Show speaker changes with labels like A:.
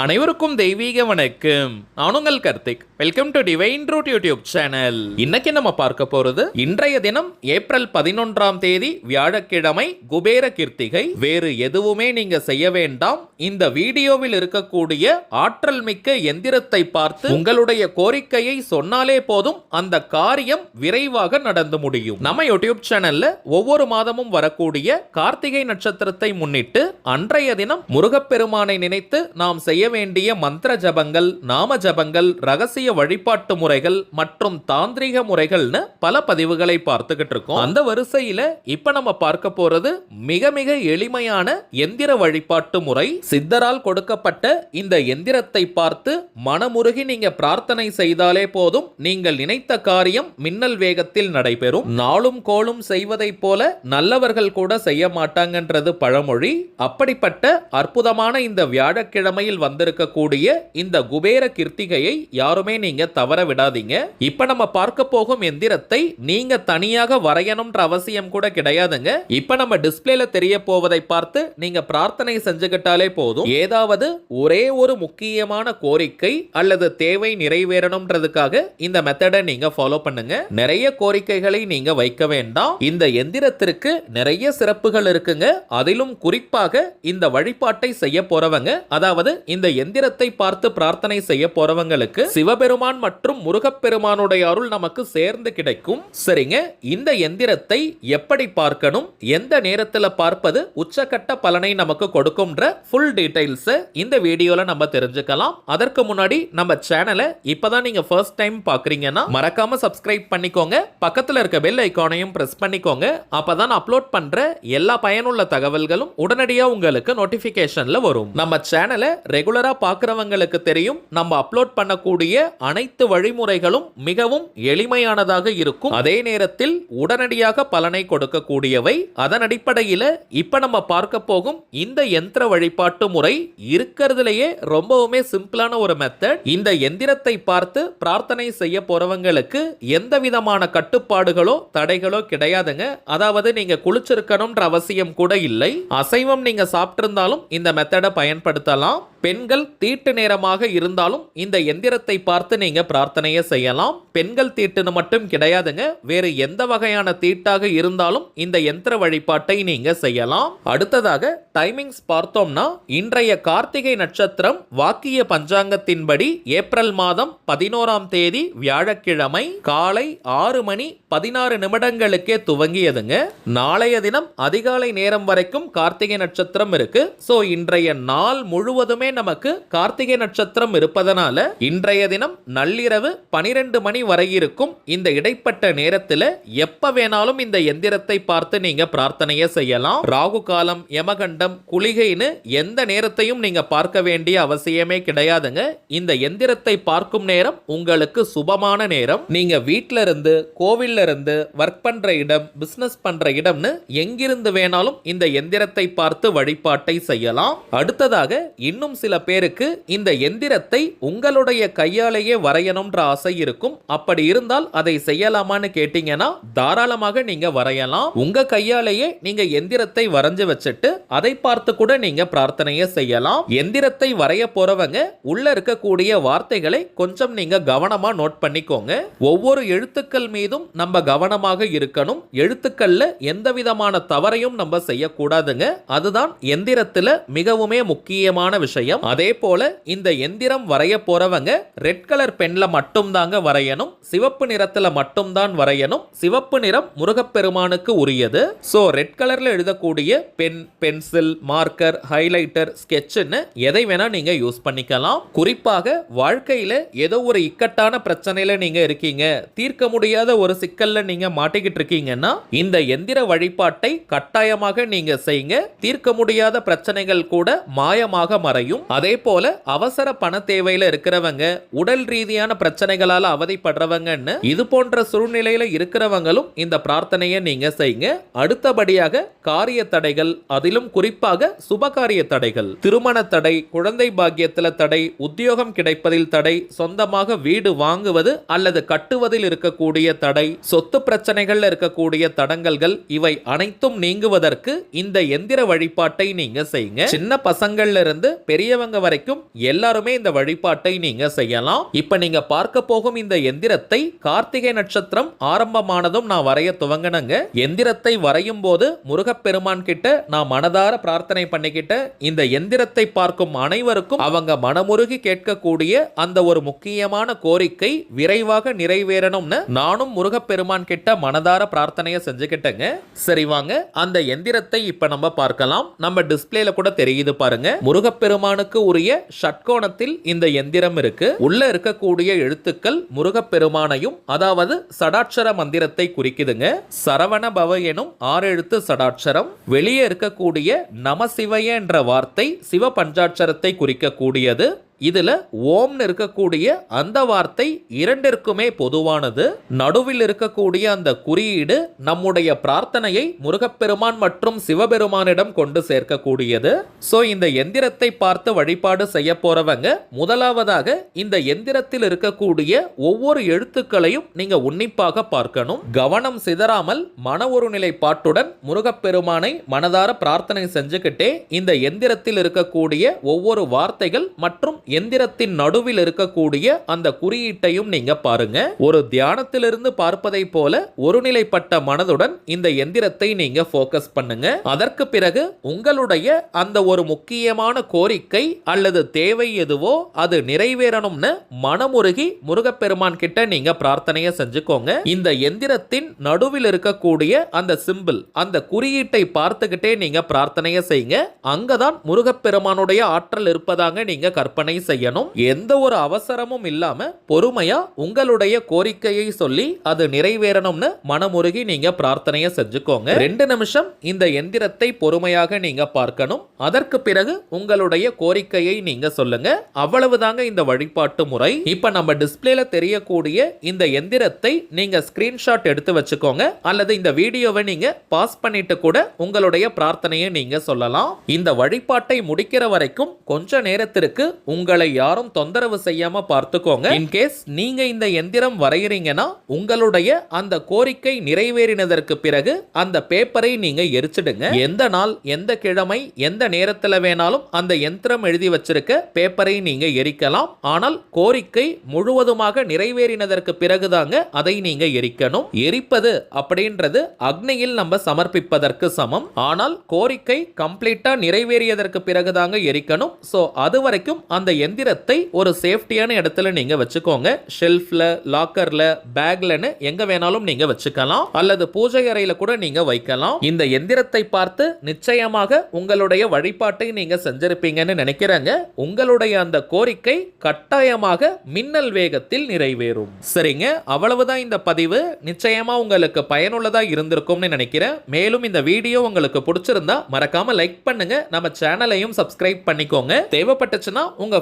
A: அனைவருக்கும் தெய்வீக வணக்கம். நான் Karthik. Welcome to divine root YouTube channel இன்னைக்கு நம்ம பார்க்க போறது இன்றைய தினம் ஏப்ரல் பதினொன்றாம் தேதி வியாழக்கிழமை குபேர கீர்த்திகை. வேறு எதுவுமே நீங்க செய்ய வேண்டாம். இந்த வீடியோவில் இருக்கக்கூடிய ஆற்றல் மிக்க எந்திரத்தை பார்த்து உங்களுடைய கோரிக்கையை சொன்னாலே போதும் அந்த காரியம் விரைவாக நடந்து முடியும். நம்ம யூடியூப் சேனல்ல ஒவ்வொரு மாதமும் வரக்கூடிய கார்த்திகை நட்சத்திரத்தை முன்னிட்டு அன்றைய தினம் முருகப்பெருமானை நினைத்து நாம் செய்ய வேண்டிய மந்திர ஜபங்கள் நாம ஜபங்கள் ரகசிய வழிபாட்டு முறைகள் மற்றும் தாந்திரிக முறைகள்னு பல பதிவுகளை பார்த்துக்கிட்டு இருக்கோம். அந்த வரிசையில இப்ப நம்ம பார்க்க போறது மிக மிக எளிமையான எந்திர வழிபாட்டு முறை. சித்தரால் கொடுக்கப்பட்ட இந்த எந்திரத்தை பார்த்து மனமுருகி நீங்க பிரார்த்தனை செய்தாலே போதும். நீங்கள் நினைத்த காரியம் மின்னல் வேகத்தில் நடைபெறும். நாளும் கோளும் செய்வதைப் போல நல்லவர்கள் கூட செய்ய மாட்டாங்கன்றது பழமொழி. அப்படிப்பட்ட அற்புதமான இந்த வியாழக்கிழமையில் வந்திருக்கக்கூடிய இந்த குபேர கிருத்திகையை யாருமே நீங்க தவற விடாதீங்க. இப்ப நம்ம பார்க்க போகும் எந்திரத்தை நீங்க தனியாக வரையணும்ன்ற அவசியம் கூட கிடையாதுங்க. இப்ப நம்ம டிஸ்பிளேல தெரிய போவதை பார்த்து நீங்க பிரார்த்தனை செஞ்சுக்கிட்டாலே போதும். ஏதாவது ஒரே ஒரு முக்கியமான கோரிக்கை அல்லது தேவை நிறைவேறணும்ன்றதுக்காக இந்த மெத்தடை நீங்க ஃபாலோ பண்ணுங்க. நிறைய கோரிக்கைகளை நீங்க வைக்க வேண்டாம். இந்த எந்திரத்திற்கு நிறைய சிறப்புகள் இருக்குங்க. அதிலும் குறிப்பாக இந்த வழிபாட்டை செய்ய போறவங்க அதாவது இந்த இந்த எந்திரத்தை பார்த்து பிரார்த்தனை செய்ய போறவங்களுக்கு சிவபெருமான் மற்றும் முருகப்பெருமானுடைய அருள் நமக்கு சேர்ந்து கிடைக்கும். சரிங்க இந்த எந்திரத்தை எப்படி பார்க்கணும்? எந்த நேரத்துல பார்ப்பது? உச்சக்கட்ட பலனை நமக்கு கொடுக்கும்ன்ற ஃபுல் டீடைல்ஸ் இந்த வீடியோல நம்ம தெரிஞ்சுக்கலாம். அதற்கு முன்னாடி நம்ம சேனலை இப்பதான் நீங்க ஃபர்ஸ்ட் டைம் பாக்குறீங்கன்னா மறக்காம சப்ஸ்கிரைப் பண்ணிக்கோங்க. பக்கத்துல இருக்க பெல் ஐக்கானையும் பிரஸ் பண்ணிக்கோங்க. அப்பதான் அப்லோட் பண்ற எல்லா பயனுள்ள தகவல்களும் உடனடியா உங்களுக்கு நோட்டிபிகேஷன்ல வரும். நம்ம சேனலை ரெகுலர் பார்க்குறவங்களுக்கு தெரியும் நம்ம அப்லோட் பண்ணக்கூடிய அனைத்து வழிமுறைகளும் மிகவும் எளிமையானதாக இருக்கும். அதே நேரத்தில் உடனடியாக பலனை கொடுக்கக்கூடியவை. அதன் அடிப்படையில் இப்போ நம்ம பார்க்க போகும் இந்த எந்திர வழிபாட்டு முறை இருக்கிறதுலயே ரொம்பவுமே சிம்பிளான ஒரு மெத்தட் இந்த எந்திரத்தை பார்த்து பிரார்த்தனை செய்ய போறவங்களுக்கு எந்த விதமான கட்டுப்பாடுகளோ தடைகளோ கிடையாதுங்க. அதாவது நீங்க குளிச்சிருக்கணும்ன்ற அவசியம் கூட இல்லை. அசைவம் நீங்க சாப்பிட்டிருந்தாலும் இந்த மெத்தடை பயன்படுத்தலாம். பெண்கள் தீட்டு நேரமாக இருந்தாலும் இந்த எந்திரத்தை பார்த்து நீங்க பிரார்த்தனையை செய்யலாம். பெண்கள் தீட்டுன்னு மட்டும் கிடையாதுங்க. வேறு எந்த வகையான தீட்டாக இருந்தாலும் இந்த எந்திர வழிபாட்டை நீங்க செய்யலாம். அடுத்ததாக டைமிங்ஸ் பார்த்தோம்னா இன்றைய கார்த்திகை நட்சத்திரம் வாக்கிய பஞ்சாங்கத்தின்படி ஏப்ரல் மாதம் பதினோராம் தேதி வியாழக்கிழமை காலை ஆறு மணி பதினாறு நிமிடங்களுக்கே துவங்கியதுங்க. நாளைய தினம் அதிகாலை நேரம் வரைக்கும் கார்த்திகை நட்சத்திரம் இருக்கு. ஸோ இன்றைய நாள் முழுவதுமே நமக்கு கார்த்திகை நட்சத்திரம் இருப்பதனால இன்றைய தினம் நள்ளிரவு பனிரெண்டு மணி வரை இருக்கும் இந்த இடைப்பட்ட நேரத்தில் எப்ப வேணாலும் இந்த எந்திரத்தை பார்த்து நீங்க பிரார்த்தனையை செய்யலாம். ராகு காலம் யமகண்டம் குளிகைன்னு எந்த நேரத்தையும் நீங்க பார்க்க வேண்டிய அவசியமே கிடையாதுங்க. இந்த எந்திரத்தை பார்க்கும் நேரம் உங்களுக்கு சுபமான நேரம். நீங்க வீட்டில இருந்து கோவில்ல இருந்து ஒர்க் பண்ற இடம் பிசினஸ் பண்ற இடம்னு எங்கிருந்து வேணாலும் இந்த எந்திரத்தை பார்த்து வழிபாட்டை செய்யலாம். அடுத்ததாக இன்னும் சில பேருக்கு இந்த எந்திரத்தை உங்களுடைய கையாலேயே வரையணும்ன்ற ஆசை இருக்கும். அப்படி இருந்தால் அதை செய்யலாமான்னு கேட்டீங்கன்னா தாராளமாக நீங்க வரையலாம். உங்க கையாலேயே நீங்க எந்திரத்தை வரைஞ்சு வச்சுட்டு அதை பார்த்து கூட நீங்க பிரார்த்தனையை செய்யலாம். எந்திரத்தை வரைய போறவங்க உள்ள இருக்கக்கூடிய வார்த்தைகளை கொஞ்சம் நீங்க கவனமா நோட் பண்ணிக்கோங்க. ஒவ்வொரு எழுத்துக்கள் மீதும் நம்ம கவனமாக இருக்கணும். எழுத்துக்களில் எந்த விதமான தவறையும் நம்ம செய்யக்கூடாதுங்க. அதுதான் எந்திரத்தில் மிகவுமே முக்கியமான விஷயம். அதே போல இந்த எந்திரம் வரைய போறவங்க ரெட் கலர் பெண்ல மட்டும்தாங்க வரையணும். சிவப்பு நிறத்தில் மட்டும்தான் வரையணும். சிவப்பு நிறம் முருகப்பெருமானுக்கு உரியது. ஸோ ரெட் கலர்ல எழுதக்கூடிய பென் பென்சில் மார்க்கர் ஹைலைட்டர் ஸ்கெட்சுன்னு எதை வேணா நீங்க யூஸ் பண்ணிக்கலாம். குறிப்பாக வாழ்க்கையில ஏதோ ஒரு இக்கட்டான பிரச்சனையில நீங்க இருக்கீங்க. தீர்க்க முடியாத ஒரு சிக்கல் சிக்கல்ல நீங்க மாட்டிக்கிட்டு இருக்கீங்கன்னா இந்த எந்திர வழிபாட்டை கட்டாயமாக நீங்க செய்யுங்க. தீர்க்க முடியாத பிரச்சனைகள் கூட மாயமாக மறையும். அதே போல அவசர பண தேவையில இருக்கிறவங்க உடல் ரீதியான பிரச்சனைகளால அவதிப்படுறவங்கன்னு இது போன்ற சூழ்நிலையில இருக்கிறவங்களும் இந்த பிரார்த்தனையை நீங்க செய்யுங்க. அடுத்தபடியாக காரிய தடைகள் அதிலும் குறிப்பாக சுபகாரிய தடைகள். திருமண தடை குழந்தை பாக்கியத்தில் தடை உத்தியோகம் கிடைப்பதில் தடை சொந்தமாக வீடு வாங்குவது அல்லது கட்டுவதில் இருக்கக்கூடிய தடை சொத்து பிரச்சனைகள் இருக்கக்கூடிய தடங்கல்கள் இவை அனைத்தும் நீங்குவதற்கு இந்த எந்திர வழிபாட்டை நீங்க செய்யுங்க. சின்ன பசங்கள்ல இருந்து பெரியவங்க வரைக்கும் எல்லாருமே இந்த வழிபாட்டை நீங்க செய்யலாம். இப்ப நீங்க பார்க்க போகும் இந்த எந்திரத்தை கார்த்திகை நட்சத்திரம் ஆரம்பமானதும் நான் வரைய துவங்கினங்க. எந்திரத்தை வரையும் போது முருகப்பெருமான் கிட்ட நான் மனதார பிரார்த்தனை பண்ணிக்கிட்ட இந்த எந்திரத்தை பார்க்கும் அனைவருக்கும் அவங்க மனமுருகி கேட்கக்கூடிய அந்த ஒரு முக்கியமான கோரிக்கை விரைவாக நிறைவேறணும்னு நானும் முருகப்பெருமான் கிட்ட மனதார பிரார்த்தனையை செஞ்சுக்கிட்டேங்க. சரி வாங்க அந்த எந்திரத்தை இப்ப நம்ம பார்க்கலாம். நம்ம டிஸ்பிளேல கூட தெரியுது பாருங்க. முருகப்பெருமானுக்கு உரிய ஷட்கோணத்தில் இந்த எந்திரம் இருக்கு. உள்ள இருக்கக்கூடிய எழுத்துக்கள் முருகப்பெருமானையும் அதாவது சடாட்சர மந்திரத்தை குறிக்குதுங்க. சரவண பவ எனும் ஆறு எழுத்து சடாட்சரம் வெளியே இருக்கக்கூடிய நமசிவய என்ற வார்த்தை சிவ பஞ்சாட்சரத்தை குறிக்கக்கூடியது. இதில் ஓம்னு இருக்கக்கூடிய அந்த வார்த்தை இரண்டிற்குமே பொதுவானது. நடுவில் இருக்கக்கூடிய அந்த குறியீடு நம்முடைய பிரார்த்தனையை முருகப்பெருமான் மற்றும் சிவபெருமானிடம் கொண்டு சேர்க்கக்கூடியது. ஸோ இந்த எந்திரத்தை பார்த்து வழிபாடு செய்ய போறவங்க முதலாவதாக இந்த எந்திரத்தில் இருக்கக்கூடிய ஒவ்வொரு எழுத்துக்களையும் நீங்க உன்னிப்பாக பார்க்கணும். கவனம் சிதறாமல் மன ஒருநிலை பாட்டுடன் முருகப்பெருமானை மனதார பிரார்த்தனை செஞ்சுக்கிட்டே இந்த எந்திரத்தில் இருக்கக்கூடிய ஒவ்வொரு வார்த்தைகள் மற்றும் எந்திரத்தின் நடுவில் இருக்கக்கூடிய அந்த குறியீட்டையும் நீங்க பாருங்க. ஒரு தியானத்திலிருந்து பார்ப்பதை போல ஒருநிலைப்பட்ட மனதுடன் இந்த எந்திரத்தை நீங்க ஃபோக்கஸ் பண்ணுங்க. அதற்கு பிறகு உங்களுடைய அந்த ஒரு முக்கியமான கோரிக்கை அல்லது தேவை எதுவோ அது நிறைவேறணும்னு மனமுருகி முருகப்பெருமான் கிட்ட நீங்க பிரார்த்தனையை செஞ்சுக்கோங்க. இந்த எந்திரத்தின் நடுவில் இருக்கக்கூடிய அந்த சிம்பிள் அந்த குறியீட்டை பார்த்துக்கிட்டே நீங்க பிரார்த்தனையை செய்யுங்க. அங்கதான் முருகப்பெருமானுடைய ஆற்றல் இருப்பதாக நீங்க கற்பனை செய்யணும். எந்த ஒரு அவசரமும் இல்லாம பொறுமையா உங்களுடைய கோரிக்கையை சொல்லி அது நிறைவேறணும்னு மனமுருகி நீங்க பிரார்த்தனையை செஞ்சுக்கோங்க. ரெண்டு நிமிஷம் இந்த எந்திரத்தை பொறுமையாக நீங்க பார்க்கணும். அதற்கு பிறகு உங்களுடைய கோரிக்கையை நீங்க சொல்லுங்க. அவ்வளவுதாங்க இந்த வழிபாட்டு முறை. இப்ப நம்ம டிஸ்பிளேல தெரியக்கூடிய இந்த எந்திரத்தை நீங்க ஸ்கிரீன்ஷாட் எடுத்து வச்சுக்கோங்க. அல்லது இந்த வீடியோவை நீங்க பாஸ் பண்ணிட்டு கூட உங்களுடைய பிரார்த்தனையை நீங்க சொல்லலாம். இந்த வழிபாட்டை முடிக்கிற வரைக்கும் கொஞ்ச நேரத்திற்கு உங்கள் யாரும் தொந்தரவு செய்யாம பார்த்துக்கோங்க. இன்கேஸ் நீங்க இந்த எந்திரம் வரைகிறீங்கன்னா உங்களுடைய அந்த கோரிக்கை நிறைவேறினதற்கு பிறகு அந்த பேப்பரை நீங்க எரிச்சிடுங்க. எந்த நாள் எந்த கிழமை எந்த நேரத்துல வேணாலும் அந்த எந்திரம் எழுதி வச்சிருக்க பேப்பரை நீங்க எரிக்கலாம். ஆனால் கோரிக்கை முழுவதுமாக நிறைவேறினதற்கு பிறகுதாங்க அதை நீங்க எரிக்கணும். எரிப்பது அப்படின்றது அக்னியில் நம்ம சமர்ப்பிப்பதற்கு சமம். ஆனால் கோரிக்கை கம்ப்ளீட்டா நிறைவேறியதற்கு பிறகுதாங்க எரிக்கணும். சோ அது வரைக்கும் அந்த எந்திரத்தை ஒரு சேஃப்டியான இடத்துல நீங்க வச்சுக்கோங்க. ஷெல்ஃப்ல லாக்கர்ல பேக்லன்னு எங்க வேணாலும் நீங்க வச்சுக்கலாம். அல்லது பூஜை அறையில கூட நீங்க வைக்கலாம். இந்த எந்திரத்தை பார்த்து நிச்சயமாக உங்களுடைய வழிபாட்டை நீங்க செஞ்சிருப்பீங்கன்னு நினைக்கிறேங்க. உங்களுடைய அந்த கோரிக்கை கட்டாயமாக மின்னல் வேகத்தில் நிறைவேறும். சரிங்க அவ்வளவுதான் இந்த பதிவு. நிச்சயமா உங்களுக்கு பயனுள்ளதா இருந்திருக்கும்னு நினைக்கிறேன். மேலும் இந்த வீடியோ உங்களுக்கு பிடிச்சிருந்தா மறக்காம லைக் பண்ணுங்க. நம்ம சேனலையும் சப்ஸ்கிரைப் பண்ணிக்கோங்க. தேவைப்பட்டுச்சுன்னா உங்க